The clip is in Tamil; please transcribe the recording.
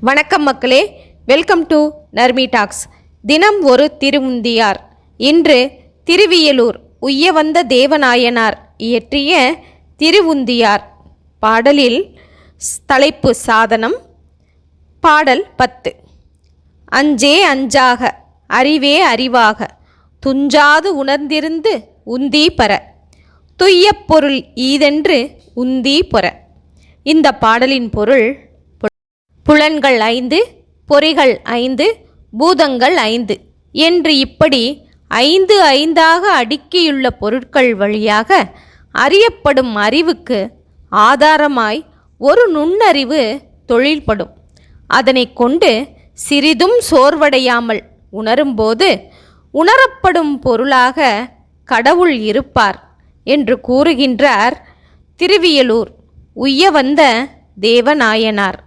வணக்கம் மக்களே. வெல்கம் டு நர்மி டாக்ஸ் தினம் ஒரு திருவுந்தியார் இன்று திருவியலூர் உய்ய வந்த தேவநாயனார் இயற்றிய திருவுந்தியார். பாடலில் தலைப்பு சாதனம் பாடல் பத்து. அஞ்சே அஞ்சாக அறிவே அறிவாக துஞ்சாது உணர்ந்திருந்து உந்தி பெற. துய்யப் பொருள் ஈதென்று உந்தி பொற. இந்த பாடலின் பொருள் புலன்கள் ஐந்து பொறிகள் ஐந்து பூதங்கள் ஐந்து. என்று இப்படி ஐந்து ஐந்தாக அடுக்கியுள்ள பொருட்கள் வழியாக அறியப்படும் அறிவுக்கு ஆதாரமாய் ஒரு நுண்ணறிவு தொழில்படும். அதனைக் கொண்டு சிறிதும் சோர்வடையாமல் உணரும்போது உணரப்படும் பொருளாக கடவுள் இருப்பார் என்று கூறுகின்றார் திருவியலூர் உய்ய வந்த தேவநாயனார்.